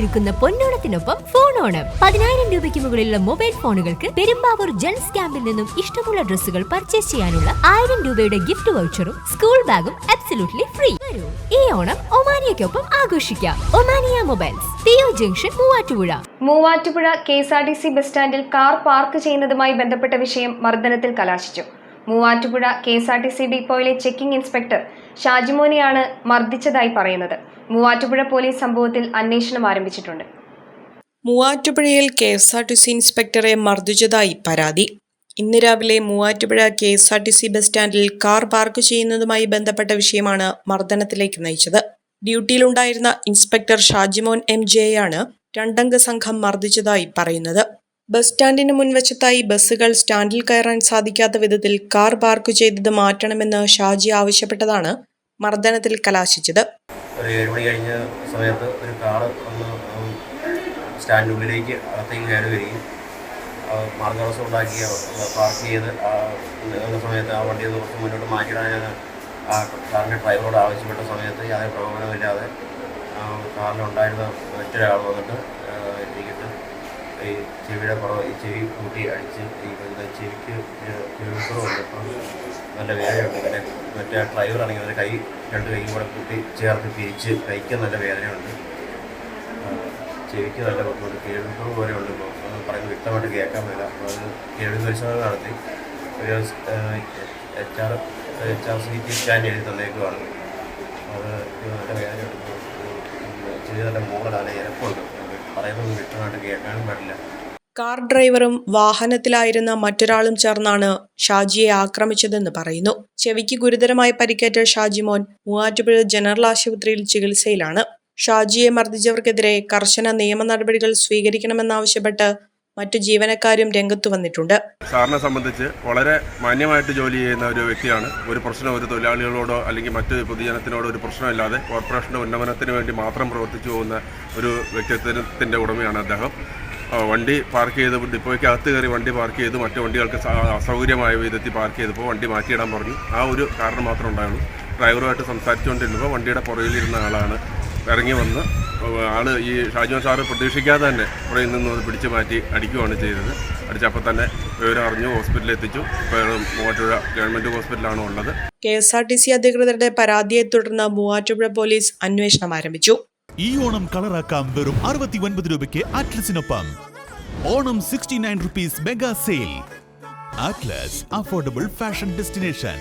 ഒരുക്കുന്ന പൊന്നോണത്തിനൊപ്പം ഫോൺ ഓണം. പതിനായിരം രൂപയ്ക്ക് മുകളിലുള്ള മൊബൈൽ ഫോണുകൾക്ക് പെരുമ്പാവൂർ ജെൻസ് ക്യാമ്പിൽ നിന്നും ഇഷ്ടമുള്ള ഡ്രസ്സുകൾ പർച്ചേസ് ചെയ്യാനുള്ള ആയിരം രൂപയുടെ ഗിഫ്റ്റ് വൗച്ചറും സ്കൂൾ ബാഗും അബ്സല്യൂട്ട്ലി ഫ്രീ ഈ ഓണം ഒമാനിയക്കൊപ്പം ആഘോഷിക്കാം. Omania mobiles junction Muvattupuzha. Muvattupuzha K S R T C bus സ്റ്റാൻഡിൽ കാർ പാർക്ക് ചെയ്യുന്നതുമായി ബന്ധപ്പെട്ട വിഷയം മർദ്ദനത്തിൽ കലാശിച്ചു. Muvattupuzha K S R T C ഡിപ്പോയിലെ checking inspector ഷാജിമോനെയാണ് മർദ്ദിച്ചതായി പറയുന്നത്. മൂവാറ്റുപുഴ പോലീസ് സംഭവത്തിൽ അന്വേഷണം ആരംഭിച്ചിട്ടുണ്ട്. മൂവാറ്റുപുഴയിൽ K S R T C ഇൻസ്പെക്ടറെ മർദ്ദിച്ചതായി പരാതി. ഇന്ന് രാവിലെ Muvattupuzha K S R T C bus സ്റ്റാൻഡിൽ കാർ പാർക്ക് ചെയ്യുന്നതുമായി ബന്ധപ്പെട്ട വിഷയമാണ് മർദ്ദനത്തിലേക്ക് നയിച്ചത്. ഡ്യൂട്ടിയിലുണ്ടായിരുന്ന ഇൻസ്പെക്ടർ ഷാജിമോൻ എം ജെയാണ് രണ്ടംഗ സംഘം മർദ്ദിച്ചതായി പറയുന്നത്. ബസ് സ്റ്റാൻഡിന് മുൻവശത്തായി ബസ്സുകൾ സ്റ്റാൻഡിൽ കയറാൻ സാധിക്കാത്ത വിധത്തിൽ കാർ പാർക്ക് ചെയ്തത് മാറ്റണമെന്ന് ഷാജി ആവശ്യപ്പെട്ടതാണ് മർദ്ദനത്തിൽ കലാശിച്ചത്. ഒരു ഏഴ് പാർക്ക് ചെയ്ത് സമയത്ത് ആ വണ്ടി ഒന്ന് കുറച്ച് മുന്നോട്ട് മാറ്റിയിടാൻ ഞാൻ ആ കാറിന്റെ ഡ്രൈവറോട് ആവശ്യപ്പെട്ട സമയത്ത് യാതൊരു പ്രകോപനമില്ലാതെ കാറിലുണ്ടായിരുന്ന മറ്റൊരാൾ വന്നിട്ട് ഈ ചെവിയുടെ കുറവ് ഈ ചെവി കൂട്ടി അടിച്ച് ഈ ചെവിക്ക് കുറവുണ്ട് അപ്പം നല്ല വേദനയുണ്ട്. പിന്നെ മറ്റേ ഡ്രൈവർ ആണെങ്കിൽ അവരുടെ കൈ രണ്ട് കൈയും കൂടെ കൂട്ടി ചേർത്ത് പിരിച്ച് കൈക്ക് നല്ല വേദനയുണ്ട്. ചെവിക്ക് നല്ല ബുദ്ധിമുട്ട് പോലെ ഉണ്ട്. ഇപ്പോൾ അത് പറയുന്നത് വ്യക്തമായിട്ട് കേൾക്കാൻ പറ്റില്ല. അപ്പോൾ അത് കേൾവി പരിശോധന നടത്തി. ഒരു H R H R C T scan എഴുതി തന്നേക്കുവാണ്. അത് നല്ല വേദനയുണ്ട്. ചെറിയ നല്ല മൂടൽ ഇരപ്പുണ്ട്. പറയുന്നത് വ്യക്തമായിട്ട് കേൾക്കാനും കാർ ഡ്രൈവറും വാഹനത്തിലായിരുന്ന മറ്റൊരാളും ചേർന്നാണ് ഷാജിയെ ആക്രമിച്ചതെന്ന് പറയുന്നു. ചെവിക്ക് ഗുരുതരമായി പരിക്കേറ്റ ഷാജിമോൻ മൂവാറ്റുപുഴ ജനറൽ ആശുപത്രിയിൽ ചികിത്സയിലാണ്. ഷാജിയെ മർദ്ദിച്ചവർക്കെതിരെ കർശന നിയമ നടപടികൾ സ്വീകരിക്കണമെന്നാവശ്യപ്പെട്ട് മറ്റു ജീവനക്കാരും രംഗത്തു വന്നിട്ടുണ്ട്. സാറിനെ സംബന്ധിച്ച് വളരെ മാന്യമായിട്ട് ജോലി ചെയ്യുന്ന ഒരു വ്യക്തിയാണ്. ഒരു പ്രശ്നം ഒരു തൊഴിലാളികളോടോ അല്ലെങ്കിൽ മറ്റ് പൊതുജനത്തിനോടോ ഒരു പ്രശ്നമില്ലാതെ കോർപ്പറേഷന്റെ ഉന്നമനത്തിന് വേണ്ടി മാത്രം പ്രവർത്തിച്ചു പോകുന്ന ഒരു വ്യക്തിത്വത്തിന്റെ ഉടമയാണ് അദ്ദേഹം. വണ്ടി പാർക്ക് ചെയ്ത് ഡിപ്പോയ്ക്ക് അകത്ത് കയറി വണ്ടി പാർക്ക് ചെയ്ത് മറ്റു വണ്ടികൾക്ക് അസൗകര്യമായ വിധത്തിൽ പാർക്ക് ചെയ്തപ്പോൾ വണ്ടി മാറ്റിയിടാൻ പറഞ്ഞു. ആ ഒരു കാരണം മാത്രം ഉണ്ടായിരുന്നു ഡ്രൈവറുമായിട്ട് സംസാരിച്ചുകൊണ്ടിരുന്നപ്പോൾ വണ്ടിയുടെ പുറകിലിരുന്ന ആളാണ് ഇറങ്ങി വന്ന് ആൾ ഈ ഷാജുവൻ സാറ് പ്രതീക്ഷിക്കാതെ തന്നെ ഇവിടെ നിന്ന് ഒന്ന് പിടിച്ചു മാറ്റി അടിക്കുകയാണ് ചെയ്തത്. അടിച്ചപ്പോൾ തന്നെ വിവരം അറിഞ്ഞു ഹോസ്പിറ്റലിൽ എത്തിച്ചു. ഇപ്പോൾ മൂവാറ്റുപുഴ ഗവൺമെന്റ് ഹോസ്പിറ്റലാണ് ഉള്ളത്. K S R T C അധികൃതരുടെ പരാതിയെ തുടർന്ന് മൂവാറ്റുപുഴ പോലീസ് അന്വേഷണം ആരംഭിച്ചു. ഈ ഓണം കളറാക്കാം വെറും അറുപത്തി ഒൻപത് രൂപയ്ക്ക് അറ്റ്ലസിനൊപ്പം. Onam sixty nine rupees mega sale. Atlas affordable fashion destination.